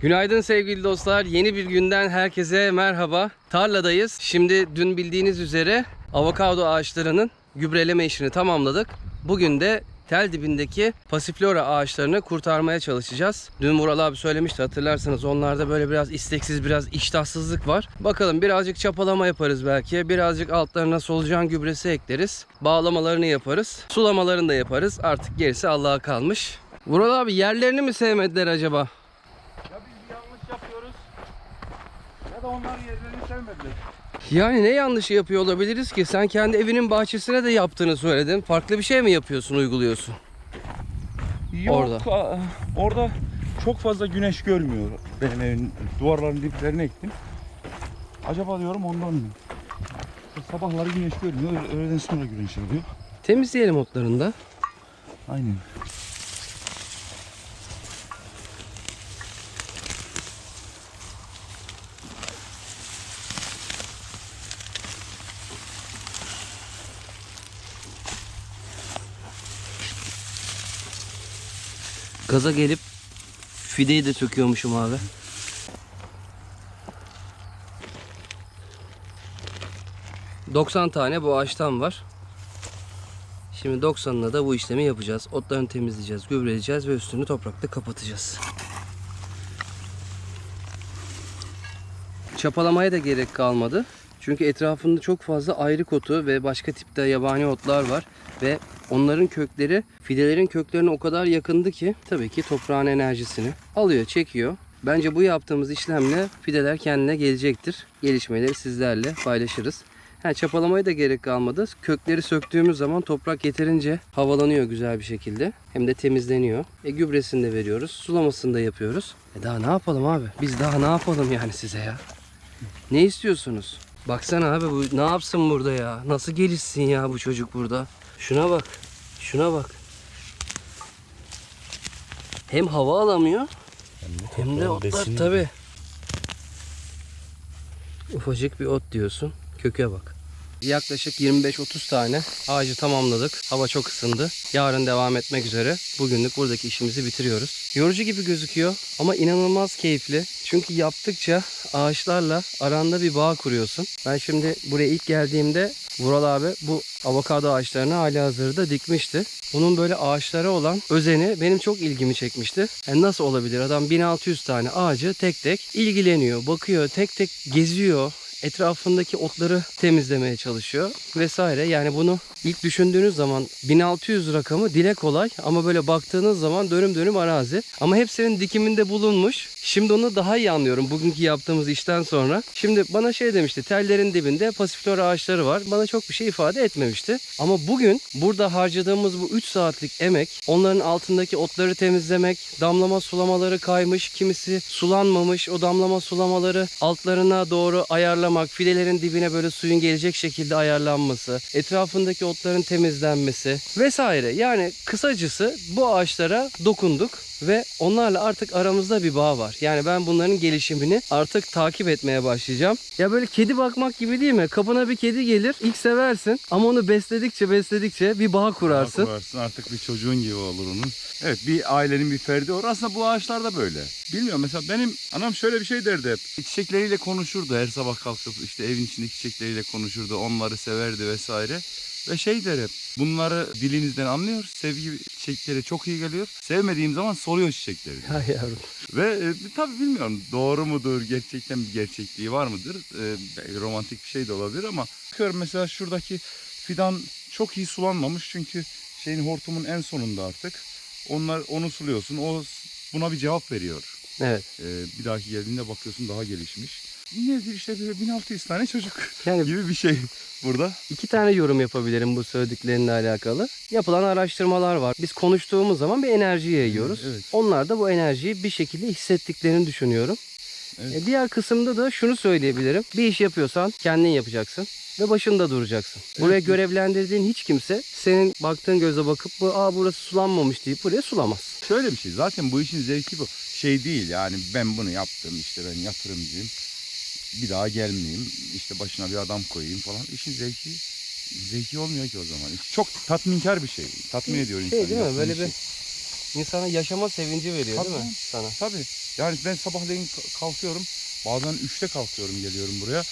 Günaydın sevgili dostlar. Yeni bir günden herkese merhaba. Tarladayız. Şimdi dün bildiğiniz üzere avokado ağaçlarının gübreleme işini tamamladık. Bugün de tel dibindeki pasiflora ağaçlarını kurtarmaya çalışacağız. Dün Vural abi söylemişti hatırlarsanız onlarda böyle biraz isteksiz biraz iştahsızlık var. Bakalım birazcık çapalama yaparız belki. Birazcık altlarına solucan gübresi ekleriz. Bağlamalarını yaparız. Sulamalarını da yaparız. Artık gerisi Allah'a kalmış. Vural abi yerlerini mi sevmediler acaba? Ya biz bir yanlış yapıyoruz ya da onlar yerlerini sevmediler. Yani ne yanlışı yapıyor olabiliriz ki? Sen kendi evinin bahçesine de yaptığını söyledin. Farklı bir şey mi yapıyorsun, uyguluyorsun? Yok, Orada. orada çok fazla güneş görmüyor. Benim evin duvarların diplerine ektim. Acaba diyorum ondan mı? Sabahları güneş görmüyor, öğle- öğleden sonra güneş alıyor. Temizleyelim otlarını da. Aynen. Gaza gelip fideyi de söküyormuşum abi. ...90 tane bu ağaçtan var. Şimdi 90'ına da bu işlemi yapacağız. Otlarını temizleyeceğiz, gübreleyeceğiz ve üstünü toprakla kapatacağız. Çapalamaya da gerek kalmadı. Çünkü etrafında çok fazla ayrık otu ve başka tipte yabani otlar var. Ve onların kökleri fidelerin köklerine o kadar yakındı ki tabii ki toprağın enerjisini alıyor, çekiyor. Bence bu yaptığımız işlemle fideler kendine gelecektir. Gelişmeleri sizlerle paylaşırız. Ha, çapalamaya da gerek kalmadı. Kökleri söktüğümüz zaman toprak yeterince havalanıyor güzel bir şekilde. Hem de temizleniyor. E, gübresini de veriyoruz. Sulamasını da yapıyoruz. E daha ne yapalım abi? Biz daha ne yapalım yani size ya? Ne istiyorsunuz? Baksana abi bu ne yapsın burada ya? Nasıl gelişsin ya bu çocuk burada? Şuna bak. Şuna bak. Hem hava alamıyor hem de otlar tabi. Ufacık bir ot diyorsun. Köke bak. Yaklaşık 25-30 tane ağacı tamamladık. Hava çok ısındı. Yarın devam etmek üzere. Bugünlük buradaki işimizi bitiriyoruz. Yorucu gibi gözüküyor ama inanılmaz keyifli. Çünkü yaptıkça ağaçlarla aranda bir bağ kuruyorsun. Ben şimdi buraya ilk geldiğimde Vural abi bu avokado ağaçlarını hali hazırda dikmişti. Bunun böyle ağaçlara olan özeni benim çok ilgimi çekmişti. Yani nasıl olabilir? Adam 1600 tane ağacı tek tek ilgileniyor, bakıyor, tek tek geziyor etrafındaki otları temizlemeye çalışıyor vesaire. Yani bunu ilk düşündüğünüz zaman 1600 rakamı dile kolay ama böyle baktığınız zaman dönüm dönüm arazi. Ama hepsinin dikiminde bulunmuş. Şimdi onu daha iyi anlıyorum bugünkü yaptığımız işten sonra. Şimdi bana şey demişti tellerin dibinde pasiflora ağaçları var. Bana çok bir şey ifade etmemişti. Ama bugün burada harcadığımız bu 3 saatlik emek onların altındaki otları temizlemek, damlama sulamaları kaymış, kimisi sulanmamış. O damlama sulamaları altlarına doğru ayarlamak, fidelerin dibine böyle suyun gelecek şekilde ayarlanması, etrafındaki otların temizlenmesi vesaire. Yani kısacası bu ağaçlara dokunduk ve onlarla artık aramızda bir bağ var. Yani ben bunların gelişimini artık takip etmeye başlayacağım. Ya böyle kedi bakmak gibi değil mi? Kapına bir kedi gelir, ilk seversin ama onu besledikçe besledikçe bir bağ kurarsın. Kurarsın artık bir çocuğun gibi olur onun. Evet bir ailenin bir ferdi olur. Aslında bu ağaçlar da böyle. Bilmiyorum mesela benim anam şöyle bir şey derdi hep. Çiçekleriyle konuşurdu her sabah kalkıp işte evin içindeki çiçekleriyle konuşurdu. Onları severdi vesaire. Ve şey der hep bunları dilinizden anlıyor. Sevgi çiçekleri çok iyi geliyor. Sevmediğim zaman soruyor çiçekleri. Hay yavrum. Ve e, tabii bilmiyorum doğru mudur, gerçekten bir gerçekliği var mıdır? E, romantik bir şey de olabilir ama bakıyorum mesela şuradaki fidan çok iyi sulanmamış çünkü şeyin hortumun en sonunda artık. Onlar onu suluyorsun. O buna bir cevap veriyor. Evet. E, bir dahaki geldiğinde bakıyorsun daha gelişmiş. Nedir işte böyle 1600 tane çocuk Yani gibi bir şey burada. iki tane yorum yapabilirim bu söylediklerinle alakalı. Yapılan araştırmalar var. Biz konuştuğumuz zaman bir enerji yayıyoruz. Evet. Onlar da bu enerjiyi bir şekilde hissettiklerini düşünüyorum. Evet. E, diğer kısımda da şunu söyleyebilirim. Bir iş yapıyorsan kendin yapacaksın ve başında duracaksın. Buraya Evet. görevlendirdiğin hiç kimse senin baktığın göze bakıp bu aa burası sulanmamış deyip buraya sulamaz. Şöyle bir şey zaten bu işin zevki bu. Şey değil yani ben bunu yaptım işte ben yatırımcıyım. Bir daha gelmeyeyim işte başına bir adam koyayım falan. İşin zevki zevki olmuyor ki o zaman. Çok tatminkar bir şey. Tatmin ediyor insanı. Şey değil mi? Böyle bir insana yaşama sevinci veriyor Tabii değil mi sana? Tabii. Yani ben sabahleyin ka- kalkıyorum. Bazen 3'te kalkıyorum geliyorum buraya.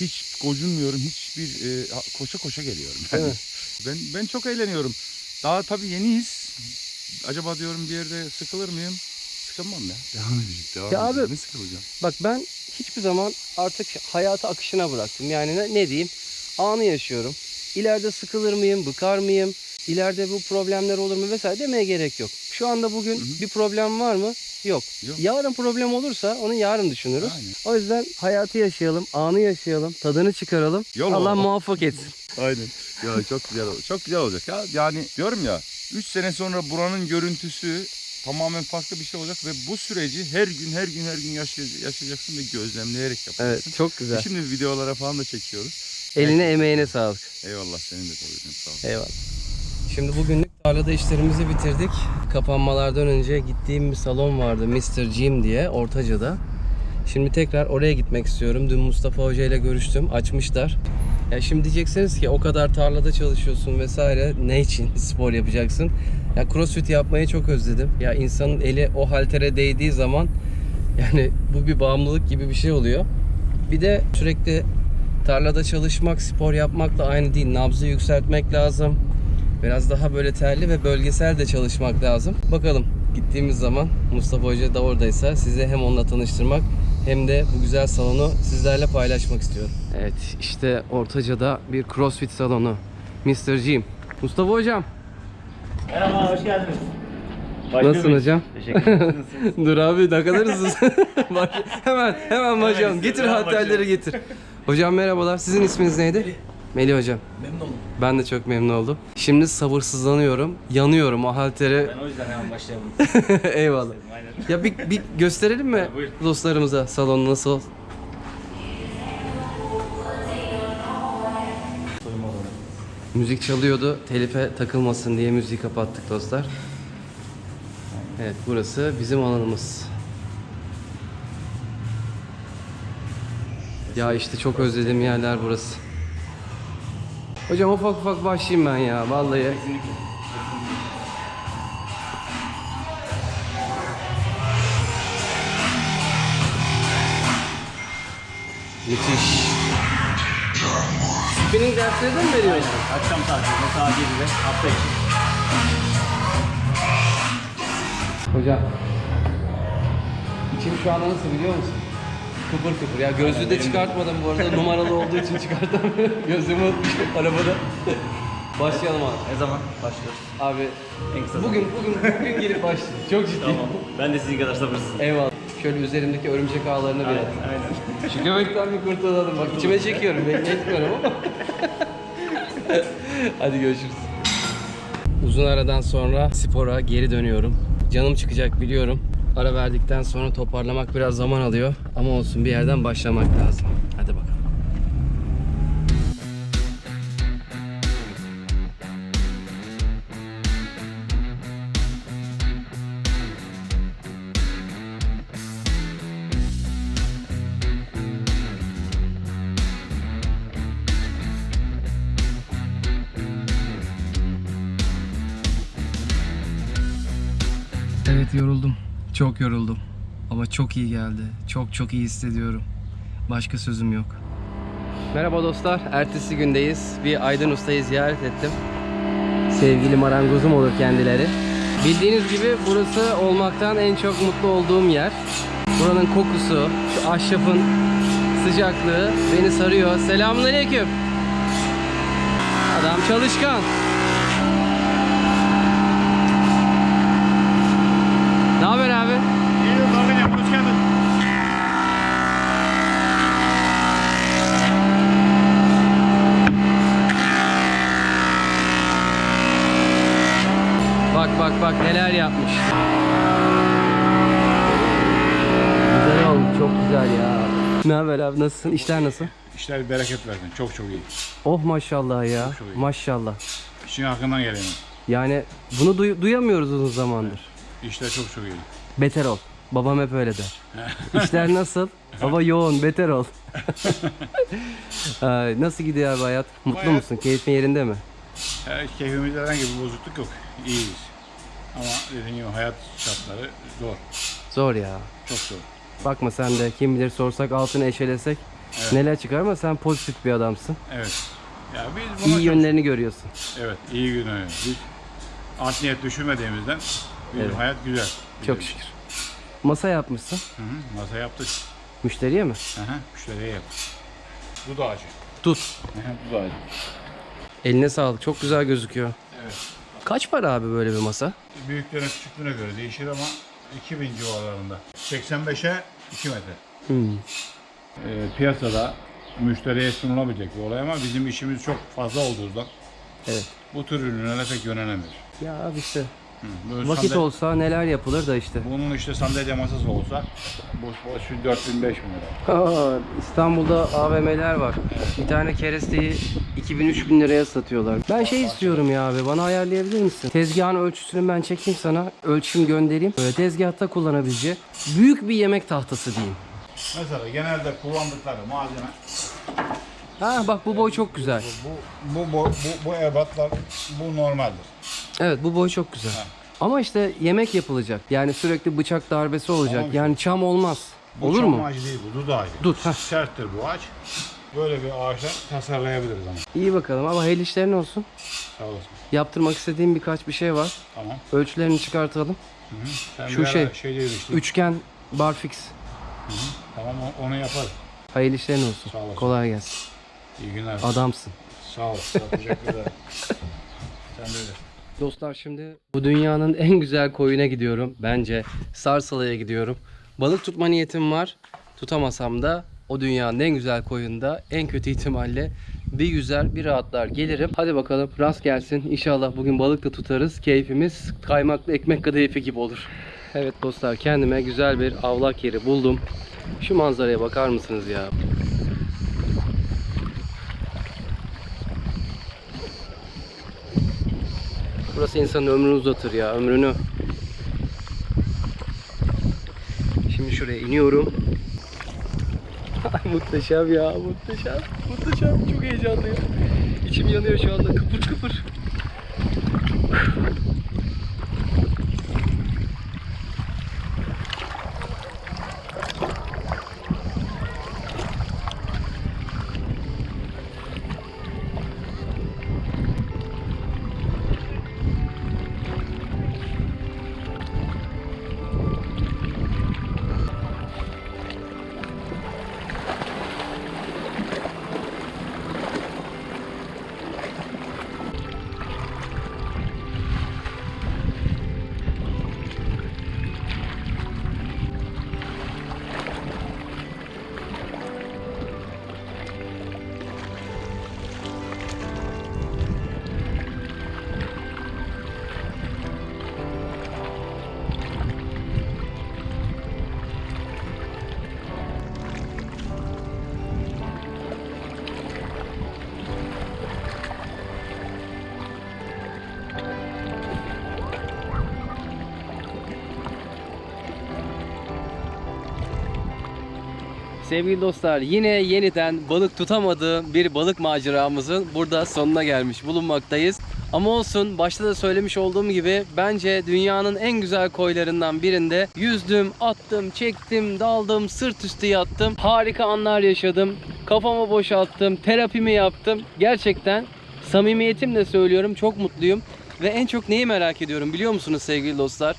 Hiç gocunmuyorum. Hiçbir e, koşa koşa geliyorum. Değil Yani mi? ben ben çok eğleniyorum. Daha tabii yeniyiz. Acaba diyorum bir yerde sıkılır mıyım? Sıkılmam ya. Devam edeceğiz. Devam Ya edeceğiz. abi- Ne sıkılacağım? Bak ben hiçbir zaman artık hayatı akışına bıraktım. Yani ne, ne diyeyim? Anı yaşıyorum. İleride sıkılır mıyım, bıkar mıyım? İleride bu problemler olur mu vesaire demeye gerek yok. Şu anda bugün Hı hı. bir problem var mı? Yok. Yok. Yarın problem olursa onu yarın düşünürüz. Aynen. O yüzden hayatı yaşayalım, anı yaşayalım, tadını çıkaralım. Yol Allah o. muvaffak etsin. Aynen. Ya çok güzel olacak. Çok güzel olacak ya. Yani diyorum ya 3 sene sonra buranın görüntüsü tamamen farklı bir şey olacak ve bu süreci her gün her gün her gün yaşay- yaşayacaksın ve gözlemleyerek yapacaksın. Evet, çok güzel. Şimdi videolara falan da çekiyoruz. Eline emeğine sağlık. Eyvallah senin de tabii sağ ol. Eyvallah. Şimdi bugünlük tarlada işlerimizi bitirdik. Kapanmalardan önce gittiğim bir salon vardı Mr. Jim diye Ortaca'da. Şimdi tekrar oraya gitmek istiyorum. Dün Mustafa Hoca ile görüştüm. Açmışlar. Ya şimdi diyeceksiniz ki o kadar tarlada çalışıyorsun vesaire. Ne için spor yapacaksın? Ya crossfit yapmayı çok özledim. Ya insanın eli o haltere değdiği zaman yani bu bir bağımlılık gibi bir şey oluyor. Bir de sürekli tarlada çalışmak, spor yapmakla aynı değil. Nabzı yükseltmek lazım. Biraz daha böyle terli ve bölgesel de çalışmak lazım. Bakalım gittiğimiz zaman Mustafa Hoca da oradaysa size hem onunla tanıştırmak hem de bu güzel salonu sizlerle paylaşmak istiyorum. Evet işte Ortaca'da bir CrossFit salonu. Mr. Jim. Mustafa Hocam. Merhaba, hoş geldiniz. Başlıyor Nasılsın muyuz? hocam? Teşekkür ederim. Dur abi ne kadar hızlısın. Bak, hemen hemen başlayalım. Getir başlayalım. getir. Hocam merhabalar. Sizin isminiz neydi? Melih hocam. Memnun oldum. Ben de çok memnun oldum. Şimdi sabırsızlanıyorum. Yanıyorum o haltere. Ben o yüzden hemen başlayalım. Eyvallah. Ya bir, bir gösterelim mi buyur. dostlarımıza salonu nasıl? Müzik çalıyordu. Telife takılmasın diye müziği kapattık dostlar. Evet burası bizim alanımız. Ya işte çok özlediğim yerler burası. Hocam ufak ufak başlayayım ben ya vallahi. Müthiş. Spinning dersleri de mi veriyorsun? Akşam saati, saat 7'de hafta içi. Hocam. İçim şu anda nasıl biliyor musun? Kıpır kıpır. Ya gözlüğü de çıkartmadım bu arada. Numaralı olduğu için çıkartamıyorum. Gözlüğümü unutmuşum arabada. Başlayalım abi. Ne zaman başlıyoruz? Abi En kısa bugün bugün bugün gelip başlayalım. Çok ciddi. Tamam. Ben de sizin kadar sabırsızım. Eyvallah. Şöyle üzerimdeki örümcek ağlarını bir Aynen, aynen. Şu göbekten bir kurtulalım. Bak içime çekiyorum. Belli etmiyorum ama. Hadi görüşürüz. Uzun aradan sonra spora geri dönüyorum. Canım çıkacak biliyorum. Ara verdikten sonra toparlamak biraz zaman alıyor. Ama olsun bir yerden başlamak lazım. Hadi bakalım. Evet yoruldum. Çok yoruldum. Ama çok iyi geldi. Çok çok iyi hissediyorum. Başka sözüm yok. Merhaba dostlar. Ertesi gündeyiz. Bir Aydın Usta'yı ziyaret ettim. Sevgili marangozum olur kendileri. Bildiğiniz gibi burası olmaktan en çok mutlu olduğum yer. Buranın kokusu, şu ahşapın sıcaklığı beni sarıyor. Selamünaleyküm. Adam çalışkan. Ne haber abi? İyi, Zorlayacağım, hoş geldin. Bak bak bak neler yapmış. Güzel olmuş çok güzel ya. Ne haber abi nasılsın? İşler nasıl? İşler bereket versin. Çok çok iyi. Oh maşallah ya. Çok iyi. Maşallah. İşin hakkından gelelim. Yani bunu duy- duyamıyoruz uzun zamandır. İşler çok çok iyi. Beter ol. Babam hep öyle der. İşler nasıl? Baba yoğun, beter ol. Ay, nasıl gidiyor abi hayat? Mutlu Hayat- musun? Keyfin yerinde mi? Her keyfimizde herhangi bir bozukluk yok. İyiyiz. Ama dediğim gibi hayat şartları zor. Zor ya. Çok zor. Bakma sen de kim bilir sorsak altını eşelesek neler çıkar ama sen pozitif bir adamsın. Evet. Ya biz buna İyi çok- yönlerini görüyorsun. Evet, iyi günler. Biz art niyet düşünmediğimizden bizim Evet. hayat güzel. Çok şükür. Masa yapmışsın. Hı hı, masa yaptık. Müşteriye mi? Hı hı, müşteriye yaptık. Bu da acı. Tut. Hı hı, bu da acı. Eline sağlık. Çok güzel gözüküyor. Evet. Kaç para abi böyle bir masa? Büyüklerine küçüklüğüne göre değişir ama 2000 civarlarında. 85'e 2 metre. Hmm. Ee, piyasada müşteriye sunulabilecek bir olay ama bizim işimiz çok fazla olduğundan Evet. bu tür ürünlere pek yönelemiyor. Ya abi işte Hı, böyle vakit sandalye- olsa neler yapılır da işte. Bunun işte sandalye masası olsa boş boş 4000 5000 lira. Aa, İstanbul'da AVM'ler var. Bir tane keresteyi 2000-3000 liraya satıyorlar. Ben şey istiyorum ya abi bana ayarlayabilir misin? Tezgahın ölçüsünü ben çekeyim sana. Ölçüm göndereyim. Böyle tezgahta kullanabileceği büyük bir yemek tahtası diyeyim. Mesela genelde kullandıkları malzeme Ha bak bu boy çok güzel. bu bu bu bu, bu ebatlar bu normaldir. Evet bu boy çok güzel. Ama işte yemek yapılacak. Yani sürekli bıçak darbesi olacak. Tamam işte. Yani çam olmaz. Bu Olur çam mu? ağacı değil bu dut ağacı. Dut, heh. Serttir bu ağaç. Böyle bir ağaçla tasarlayabiliriz ama. İyi bakalım ama hayırlı işlerin olsun. Sağ olasın. Yaptırmak istediğim birkaç bir şey var. Tamam. Ölçülerini çıkartalım. Hı hı. Sen Şu bir ara şey, şey demiştin. Üçgen barfix. Tamam o- onu yaparız. Hayırlı işlerin olsun. Sağ olasın. Kolay gelsin. İyi günler. Adamsın. Sağ ol. Sağ ol. Teşekkür ederim. Sen de öyle. Dostlar şimdi bu dünyanın en güzel koyuna gidiyorum. Bence Sarsalı'ya gidiyorum. Balık tutma niyetim var. Tutamasam da o dünyanın en güzel koyunda en kötü ihtimalle bir yüzer bir rahatlar gelirim. Hadi bakalım rast gelsin. İnşallah bugün balık da tutarız. Keyfimiz kaymaklı ekmek kadayıfı gibi olur. Evet dostlar kendime güzel bir avlak yeri buldum. Şu manzaraya bakar mısınız ya? Burası insanın ömrünü uzatır ya ömrünü. Şimdi şuraya iniyorum. Muhteşem ya muhteşem. Muhteşem çok heyecanlıyım. İçim yanıyor şu anda kıpır kıpır. Sevgili dostlar yine yeniden balık tutamadığım bir balık maceramızın burada sonuna gelmiş bulunmaktayız. Ama olsun başta da söylemiş olduğum gibi bence dünyanın en güzel koylarından birinde yüzdüm, attım, çektim, daldım, sırt üstü yattım. Harika anlar yaşadım. Kafamı boşalttım, terapimi yaptım. Gerçekten samimiyetimle söylüyorum çok mutluyum. Ve en çok neyi merak ediyorum biliyor musunuz sevgili dostlar?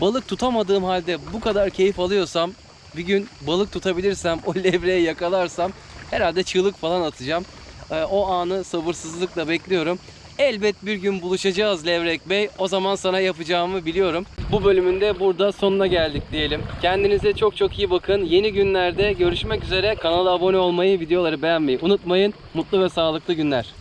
Balık tutamadığım halde bu kadar keyif alıyorsam bir gün balık tutabilirsem, o levreyi yakalarsam herhalde çığlık falan atacağım. Ee, o anı sabırsızlıkla bekliyorum. Elbet bir gün buluşacağız Levrek Bey. O zaman sana yapacağımı biliyorum. Bu bölümün de burada sonuna geldik diyelim. Kendinize çok çok iyi bakın. Yeni günlerde görüşmek üzere. Kanala abone olmayı, videoları beğenmeyi unutmayın. Mutlu ve sağlıklı günler.